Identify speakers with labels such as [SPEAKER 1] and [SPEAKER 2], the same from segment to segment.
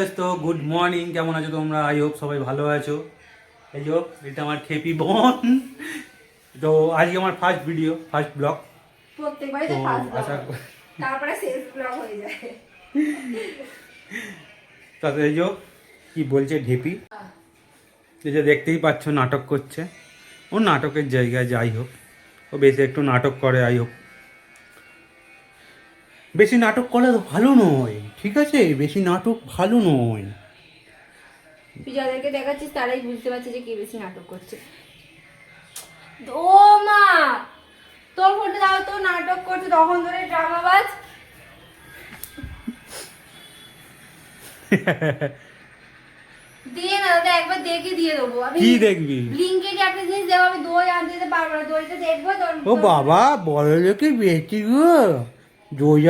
[SPEAKER 1] দোস্ত good morning কেমন আছো তোমরা? আই হোপ সবাই ভালো আছো। এই হোক এটা আমার খেপি বোন। তো আজকে আমার ফার্স্ট ভিডিও ফার্স্ট ব্লগ তো
[SPEAKER 2] তো
[SPEAKER 1] আশা
[SPEAKER 2] তারপরে শেষ ব্লগ হয়ে যায়।
[SPEAKER 1] তাতে এই যে কি বলছে ঢেপি? এই যে দেখতেই পাচ্ছ নাটক করছে। ও নাটকের জায়গায় যাই হোক। ও বেশি একটু নাটক করে আই হোক বেশি নাটক করলে তো ভালো নয় ঠিক আছে? বেশি নাটক ভালো নয়।
[SPEAKER 2] তুই যাদেরকে দেখাচ্ছিস তারাই বুঝতে পারছে যে কে বেশি নাটক করছে। ও মা! তোর ফোনটা দাও তো নাটক করছে তখন ধরে ড্রামা বাজ। দিয়ে না দাদা একবার দেখে দিয়ে দেবো। আমি
[SPEAKER 1] কি দেখবি?
[SPEAKER 2] ব্লিঙ্কেট একটা জিনিস দেবো আমি দই আনতে যেতে পারব না দইটা দেখব তোর
[SPEAKER 1] ও বাবা বড় লোকে বেশি গো।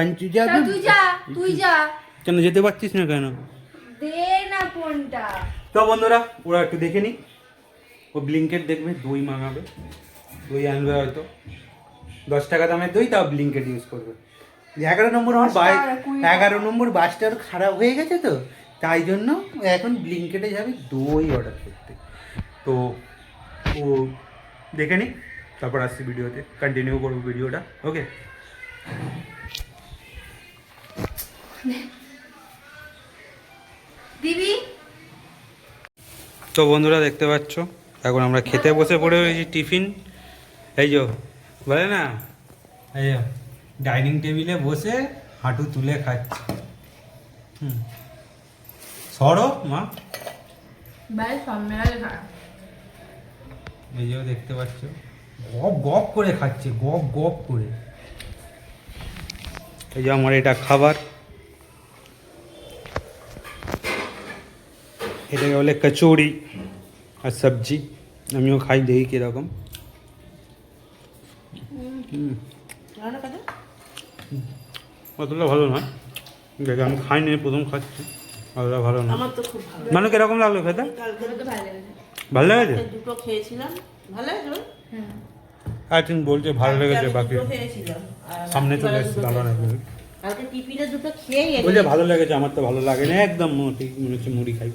[SPEAKER 1] আনতে
[SPEAKER 2] তা
[SPEAKER 1] যাবে
[SPEAKER 2] তুই যা তুই যা।
[SPEAKER 1] কেন যেতে পারছিস না কেন?
[SPEAKER 2] দে না ফোনটা।
[SPEAKER 1] তো বন্ধুরা ওরা একটু দেখে নি। ও ব্লিঙ্কেট দেখবে দই মাঙাবে দই আনবে হয়তো। দশ টাকা দামের দই তাও ব্লিঙ্কেট ইউজ করবে। এগারো নম্বর আমার
[SPEAKER 2] দশ
[SPEAKER 1] বাই এগারো নম্বর বাসটা ওর খারাপ হয়ে গেছে তো। তাই জন্য ও এখন ব্লিঙ্কেটে যাবে দই অর্ডার করতে। তো ও দেখে নি। তারপর আসছি ভিডিওতে। কন্টিনিউ করব ভিডিওটা। ওকে
[SPEAKER 2] দিবি?
[SPEAKER 1] তো বন্ধুরা দেখতে পাচ্ছ এখন আমরা খেতে বসে পড়ে রয়েছি টিফিন। এই যো বলে না? এই যো ডাইনিং টেবিলে বসে হাঁটু তুলে খাচ্ছি। হুম। সরো মা। এই যে দেখতে পাচ্ছ গপ গপ করে খাচ্ছে গপ গপ করে। এই যে আমার এটা খাবার। এটাকে বলে কচুরি আর সবজি। আমিও খাই দেখি কীরকম। অতটা ভালো নয়। দেখে আমি খাইনি প্রথম খাচ্ছি। অতটা ভালো না
[SPEAKER 3] আমার তো খুব ভালো
[SPEAKER 1] মানে কীরকম লাগল খেতে?
[SPEAKER 2] ভালো লেগেছে।
[SPEAKER 3] দুটো খেয়েছিলাম। ভালো লাগল?
[SPEAKER 2] হুম।
[SPEAKER 1] একদিন বলছে ভালো লেগেছে বাকি
[SPEAKER 3] দুটো খেয়েছিলাম। আর
[SPEAKER 1] সামনে চলে এসছে ভালো লাগবে। বলছে ভালো লেগেছে আমার তো ভালো লাগে না একদম ঠিক মনে হচ্ছে মুড়ি খাই।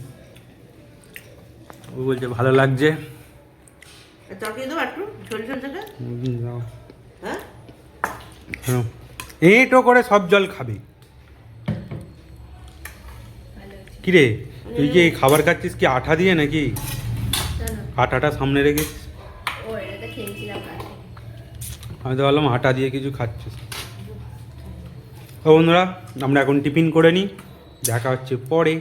[SPEAKER 1] ও বলছে ভালো লাগছে।
[SPEAKER 3] তরকারি দেবো একটু ঝোল ঝোল থেকে হ্যাঁ?
[SPEAKER 1] হ্যাঁ। এঁটো করে সব জল খাবি। কিরে তুই কি খাবার খাচ্ছিস কি আঠা দিয়ে নাকি? আটাটা সামনে রেখেছিস? আমি তো ভাবলাম আটা দিয়ে কিছু খাচ্ছিস। ও বন্ধুরা আমরা এখন টিফিন করে নিই। দেখা হচ্ছে পরে।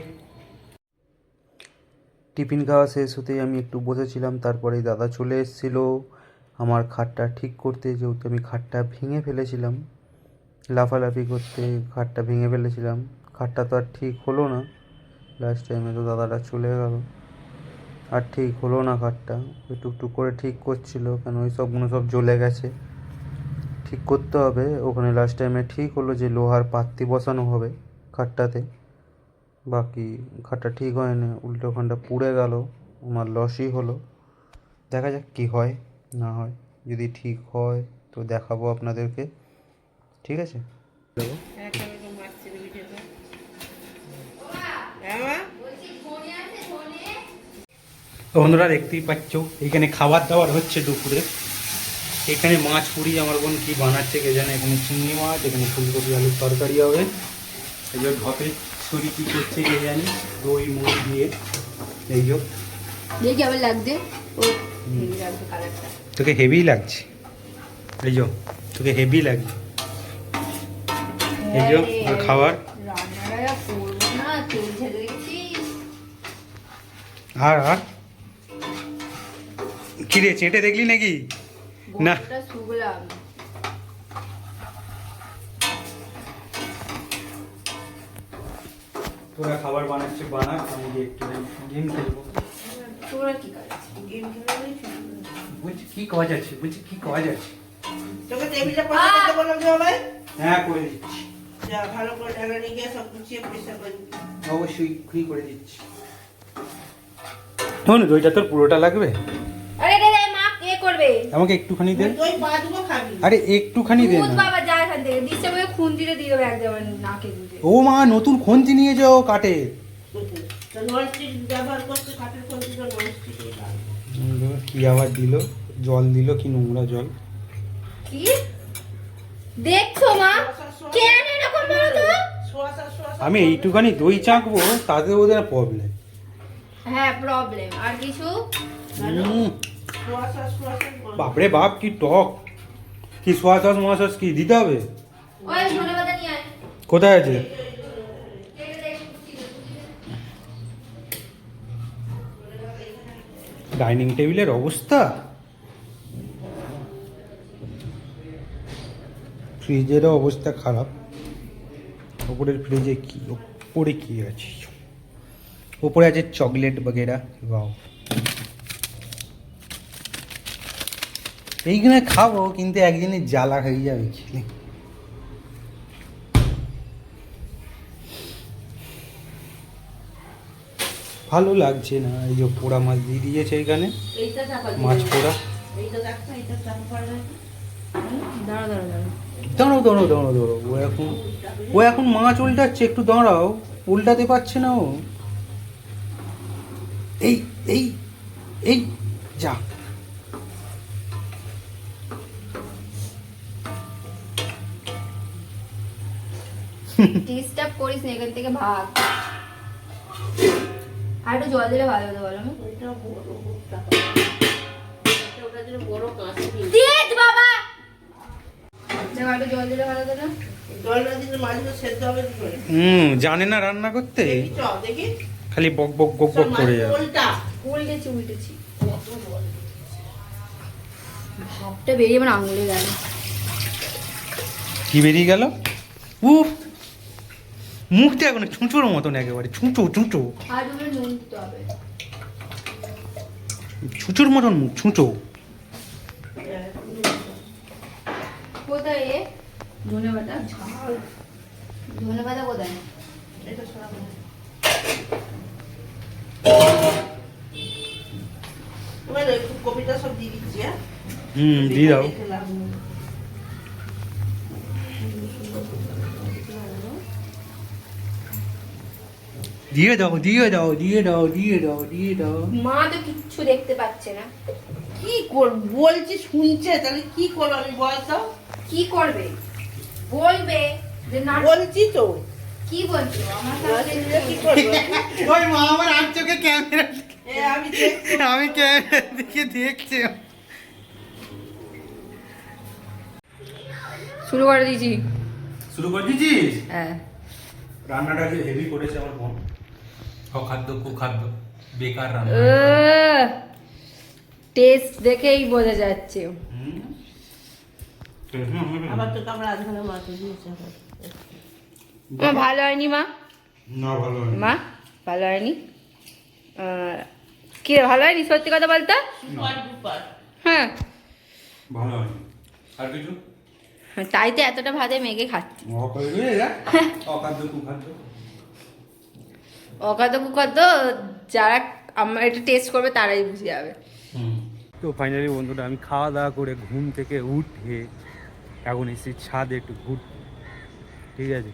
[SPEAKER 1] টিফিন খাওয়া শেষ হতেই আমি একটু বসেছিলাম তারপরে দাদা চলে এসেছিল। আমার খাটটা ঠিক করতে, যেহেতু আমি খাটটা ভেঙে ফেলেছিলাম, লাফালাফি করতে খাটটা ভেঙে ফেলেছিলাম। খাটটা তো আর ঠিক হলো না। লাস্ট টাইমে তো দাদাটা চলে গেল। আর ঠিক হলো না খাটটা। ওই টুকটুক করে ঠিক করছিল, কেন ওই সবগুলো সব জ্বলে গেছে। ঠিক করতে হবে। ওখানে লাস্ট টাইমে ঠিক হলো যে লোহার পাত্তি বসানো হবে খাটটাতে। বাকি খাটটা ঠিক হয়নি, উল্টো ওখানটা পুড়ে গেল আমার লসই হলো। দেখা যাক কি হয়, না হয়। যদি ঠিক হয়, তো দেখাবো আপনাদেরকে। ঠিক আছে? বন্ধুরা, দেখতেই পাচ্ছ এখানে খাবার দাবার হচ্ছে দুপুরে। এখানে মাছ পুরি, আমার বোন কি বানাচ্ছে কে জানে, এখানে চিংড়ি মাছ, এখানে ফুলকপি, আলুর তরকারি হবে। এই ঢপে ছুরি কি করছে কে জানি? দই মুড়ি দিয়ে। এই যে
[SPEAKER 2] দেখি কেমন ও লাগছে কালারটা।
[SPEAKER 1] তোকে হেভি লাগছে। এই যে তোকে হেভি লাগছে। এই যে আর খাবার?
[SPEAKER 2] ছেড়ে
[SPEAKER 1] আর আর? কিরে চেটে দেখলি নাকি? না।
[SPEAKER 2] শুকলাম।
[SPEAKER 1] তোরা খাবার বানাচ্ছে বানা আমি গিয়ে একটু গেম খেলব।
[SPEAKER 2] তোরা কি কাজ
[SPEAKER 3] গেম খেলে বলেছি।
[SPEAKER 1] কি কাজ আছে? বলছি কি কাজ আছে?
[SPEAKER 3] তোকে টেবিলটা পরিষ্কার করতে বললাম যে বাবাই
[SPEAKER 1] হ্যাঁ করে দিচ্ছি।
[SPEAKER 3] যা ভালো করে ঢাকা নিয়ে গিয়ে সব গুছিয়ে পরিষ্কার করে
[SPEAKER 1] অবশ্যই কি করে দিচ্ছি? শোন দইটা তোর পুরোটা লাগবে?
[SPEAKER 2] আরে রে রে মা কে করবে?
[SPEAKER 1] আমাকে একটুখানি দে
[SPEAKER 3] দই পা দুটো খাবি।
[SPEAKER 1] আরে একটুখানি দে
[SPEAKER 2] দুধ
[SPEAKER 1] না।
[SPEAKER 2] বাবা যা এখান থেকে। দিচ্ছে বলে খুন দিলে দিয়ে দেবে একদম নাকে দুধে
[SPEAKER 1] ও মা নতুন খঞ্চি নিয়ে যাও কাটে কি আবার দিল জল দিল কি নোংরা জল
[SPEAKER 2] কি দেখছ মা কেন এরকম বলো তো
[SPEAKER 1] আমি এইটুখানি দই চাকবো তাতে ওদের প্রবলেম
[SPEAKER 2] হ্যাঁ প্রবলেম আর কিছু
[SPEAKER 1] বাপরে বাপ কি টক কি সোয়া সস মোয়া সস কি দিতে হবে
[SPEAKER 2] ওই ধনে পাতা নিয়ে আয়
[SPEAKER 1] কোথায় আছে? ডাইনিং টেবিলের অবস্থা? ফ্রিজেরও অবস্থা খারাপ। ওপরের ফ্রিজে কি? ওপরে কি আছে? ওপরে আছে চকলেট বগেরা। বাও এইখানে খাব, কিন্তু একদিনে জ্বালা হয়ে যাবে খেলে। ভালো লাগছে না এই যে পোড়া মাছ দিয়ে দিয়েছে এখানে। মাছ পোড়া।
[SPEAKER 3] এইটা দেখো এইটা চাপা পড়ে না
[SPEAKER 2] দাঁড়া দাঁড়া দাঁড়া
[SPEAKER 1] দাঁড়ো দাঁড়ো দাঁড়ো দাঁড়ো ও এখন ও এখন মাছ উল্টাচ্ছে একটু দাঁড়াও উল্টাতে পারছে না ও। এই এই এই যা।
[SPEAKER 2] ডিস্টার্ব করিস না এখান থেকে ভাগ। আর একটু জল দিলে ভালো হতো বলো আমি বাবা! জল দিলে ভালো হতো না।
[SPEAKER 1] হুম জানে না রান্না করতে?
[SPEAKER 3] দেখি চ দেখি।
[SPEAKER 1] খালি বক বক বক বক করে যাবে।
[SPEAKER 2] উল্টেছি উল্টেছি। ভাবটা বেরিয়ে আমার আঙুলে গেল।
[SPEAKER 1] কি বেরিয়ে গেল? উফ! মুখটা এখন ছুঁচোর মতন একেবারে ছুঁচো ছুঁচো ছুঁচোর মতন মুখ ছুঁচো
[SPEAKER 2] কোথায় এ? ধনে
[SPEAKER 3] দিয়ে
[SPEAKER 1] দাও দিয়ে দাও দিয়ে দাও দিয়ে দাও দিয়ে দাও।
[SPEAKER 2] মা তো কিচ্ছু দেখতে পাচ্ছে না।
[SPEAKER 3] কি কর বলছি শুনছে তাহলে কি করব আমি বল তো।
[SPEAKER 2] কি করবে? বলবে যে না
[SPEAKER 3] বলছি তো।
[SPEAKER 2] কি বলছো? আমার সাথে
[SPEAKER 3] কি করব?
[SPEAKER 1] ওই মা আমার আর চোখে ক্যামেরা
[SPEAKER 3] এ, আমি দেখছি।
[SPEAKER 1] আমি ক্যামেরা দিকে দেখছি।
[SPEAKER 2] শুরু করে দিয়েছি।
[SPEAKER 1] শুরু করে দিয়েছিস?
[SPEAKER 2] হ্যাঁ।
[SPEAKER 1] রান্নাটা হেভি করেছে আমার বোন। অখাদ্য কুখাদ্য বেকার রান্না।
[SPEAKER 2] টেস্ট দেখেই বোঝা যাচ্ছে।
[SPEAKER 3] আবার তো কামড়া আধখানা মাছ দিয়েছে।
[SPEAKER 2] মা ভালো হয়নি মা?
[SPEAKER 1] না ভালো হয়নি।
[SPEAKER 2] মা ভালো হয়নি? কি ভালো হয়নি? সত্যি কথা বলতো?
[SPEAKER 3] সুপার
[SPEAKER 2] হ্যাঁ।
[SPEAKER 1] ভালো হয়নি। আর কিছু?
[SPEAKER 2] তাই তো এতটা ভাতে মেঘে খাচ্ছি।
[SPEAKER 1] অখাদ্য কুখাদ্য।
[SPEAKER 2] অকাত কুকাত যারা আমার এটা টেস্ট করবে তারাই বুঝে যাবে।
[SPEAKER 1] তো ফাইনালি বন্ধুরা আমি খাওয়া দাওয়া করে ঘুম থেকে উঠে এখন এসেছি ছাদে একটু ঘুর ঠিক আছে?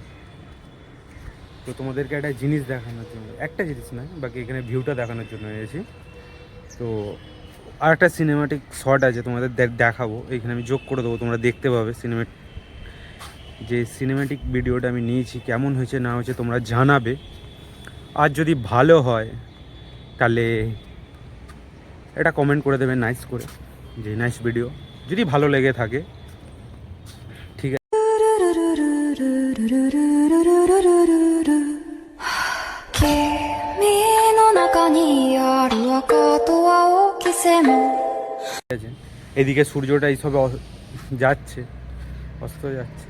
[SPEAKER 1] তো তোমাদেরকে একটা জিনিস দেখানোর জন্য একটা জিনিস নয় বাকি এখানে ভিউটা দেখানোর জন্য এসেছি। তো আর একটা সিনেমাটিক শট আছে তোমাদের দেখ- দেখাবো এখানে আমি যোগ করে দেবো তোমরা দেখতে পাবে সিনেমেট যে সিনেমেটিক ভিডিওটা আমি নিয়েছি কেমন হয়েছে না হয়েছে তোমরা জানাবে। আর যদি ভালো হয়, তাহলে এটা কমেন্ট করে দেবেন নাইস করে, যে নাইস ভিডিও যদি ভালো লেগে থাকে, ঠিক আছে। এদিকে সূর্যটা এইসবে যাচ্ছে, অস্ত যাচ্ছে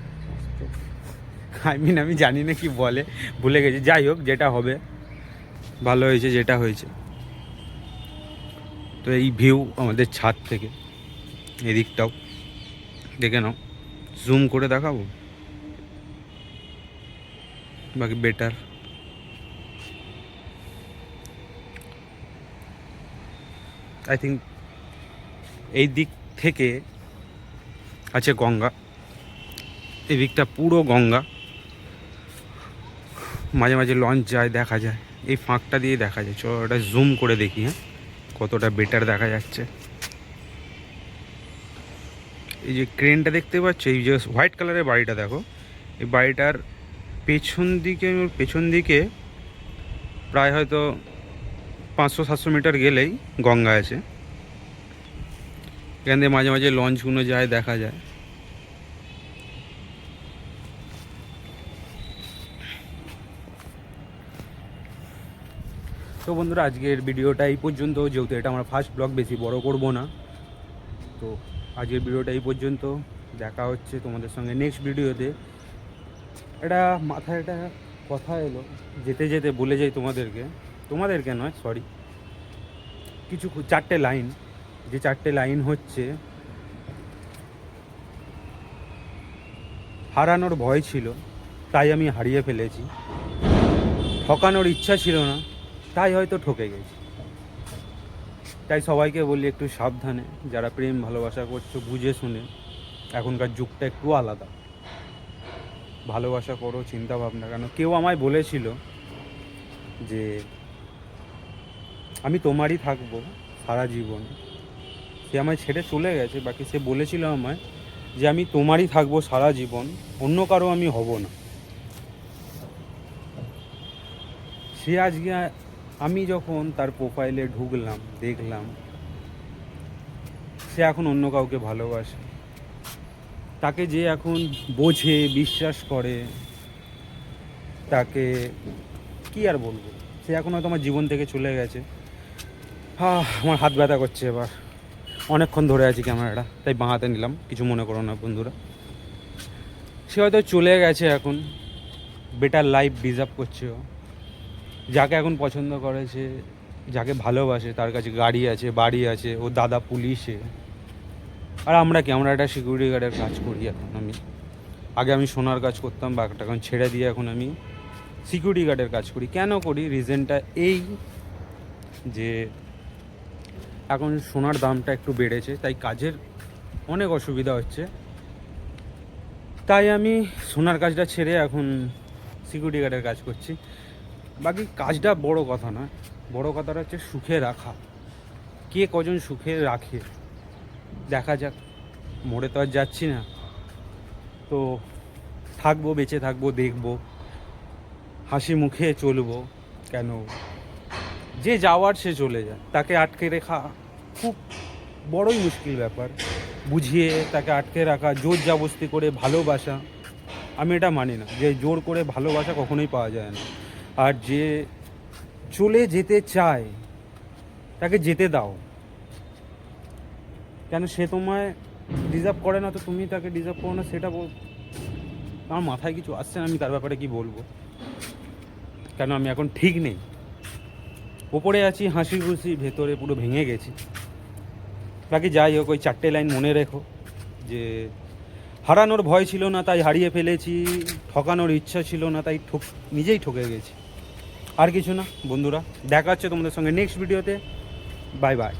[SPEAKER 1] আই মিন আমি জানি না কি বলে, ভুলে গেছি। যাই হোক, যেটা হবে ভালো হয়েছে, যেটা হয়েছে। তো এই ভিউ আমাদের ছাদ থেকে, এদিকটাও। দেখে নাও। জুম করে দেখাবো? বাকি বেটার আই থিঙ্ক এই দিক থেকে আছে গঙ্গা। এই দিকটা পুরো গঙ্গা। মাঝে মাঝে লঞ্চ যায়, দেখা যায়। এই ফাঁকটা দিয়ে দেখা যায়। চলো ওটা জুম করে দেখি হ্যাঁ? কতটা বেটার দেখা যাচ্ছে। এই যে ক্রেনটা দেখতে পাচ্ছ, এই যে হোয়াইট কালারের বাড়িটা দেখো। এই বাড়িটার পেছন দিকে পেছন দিকে প্রায় হয়তো পাঁচশো, সাতশো মিটার গেলেই গঙ্গা আছে। এখান থেকে মাঝে মাঝে লঞ্চগুলো যায়, দেখা যায়। তো বন্ধুরা, আজকের ভিডিওটা এই পর্যন্ত। যেহেতু এটা আমার ফার্স্ট ব্লগ বেশি বড় করব না। তো আজকের ভিডিওটা এই পর্যন্ত। দেখা হচ্ছে তোমাদের সঙ্গে নেক্সট ভিডিওতে। এটা মাথায় একটা কথা এলো, যেতে যেতে বলে যাই তোমাদেরকে। তোমাদেরকে নয় সরি কিছু চারটে লাইন যে চারটে লাইন হচ্ছে, হারানোর ভয় ছিল, তাই আমি হারিয়ে ফেলেছি। ঠকানোর ইচ্ছা ছিল না। তাই হয়তো ঠকে গেছি। তাই সবাইকে বলি একটু সাবধানে, যারা প্রেম, ভালোবাসা করছ, বুঝে শুনে, এখনকার যুগটা একটু আলাদা। ভালোবাসা করো, চিন্তা ভাবনা, কেন কেউ আমায় বলেছিল যে, আমি তোমারই থাকব সারা জীবন। সে আমায় ছেড়ে চলে গেছে, বাকি সে বলেছিল আমায় যে, আমি তোমারই থাকব সারা জীবন, অন্য কারও আমি হব না। সে আজকে আমি যখন তার প্রোফাইলে ঢুকলাম, দেখলাম, সে এখন অন্য কাউকে ভালোবাসে। তাকে যে এখন বোঝে, বিশ্বাস করে, তাকে কি আর বলব? সে এখন হয়তো আমার জীবন থেকে চলে গেছে। হা আমার হাত ব্যথা করছে এবার। অনেকক্ষণ ধরে আছি ক্যামেরাটা, তাই বাঁহাতে নিলাম। কিছু মনে করো না বন্ধুরা। সে হয়তো চলে গেছে এখন। বেটার লাইফ ডিজার্ভ করছে ও। যাকে এখন পছন্দ করেছে যাকে ভালোবাসে, তার কাছে গাড়ি আছে, বাড়ি আছে ও দাদা পুলিশে আর আমরা কি? আমরা একটা সিকিউরিটি গার্ডের কাজ করি এখন আমি। আগে আমি সোনার কাজ করতাম বা একটা এখন ছেড়ে দিয়ে এখন আমি সিকিউরিটি গার্ডের কাজ করি। কেন করি? রিজনটা এই যে, এখন সোনার দামটা একটু বেড়েছে, তাই কাজের অনেক অসুবিধা হচ্ছে। তাই আমি সোনার কাজটা ছেড়ে এখন সিকিউরিটি গার্ডের কাজ করছি। বাকি কাজটা বড় কথা না বড় কথাটা হচ্ছে সুখে রাখা। কে কজন সুখে রাখে? দেখা যাক মোড়ে তো আর যাচ্ছি না। তো থাকব, বেঁচে থাকব, দেখব, হাসি মুখে চলবো কেন? যে যাওয়ার সে চলে যায়। তাকে আটকে রেখা খুব বড়ই মুশকিল ব্যাপার। বুঝিয়ে তাকে আটকে রাখা, জোর জাবস্তি করে ভালোবাসা। আমি এটা মানি না যে জোর করে ভালোবাসা কখনোই পাওয়া যায় না। আর যে চলে যেতে চায়, তাকে যেতে দাও। কেন সে তোমায় ডিজার্ভ করে না, তো তুমি তাকে ডিজার্ভ করো না, সেটা বল। আমার মাথায় কিছু আসছে না, আমি তার ব্যাপারে কি বলব? কেন আমি এখন ঠিক নেই? ওপরে আছি, হাসি খুশি, ভেতরে পুরো ভেঙে গেছি। বাকি যাই হোক, ওই চারটে লাইন মনে রেখো যে হারানোর ভয় ছিল না, তাই হারিয়ে ফেলেছি। ঠকানোর ইচ্ছা ছিল না, তাই ঠক নিজেই ঠকে গেছি। আর কিছু না বন্ধুরা দেখা হচ্ছে তোমাদের সঙ্গে নেক্সট ভিডিওতে বাই বাই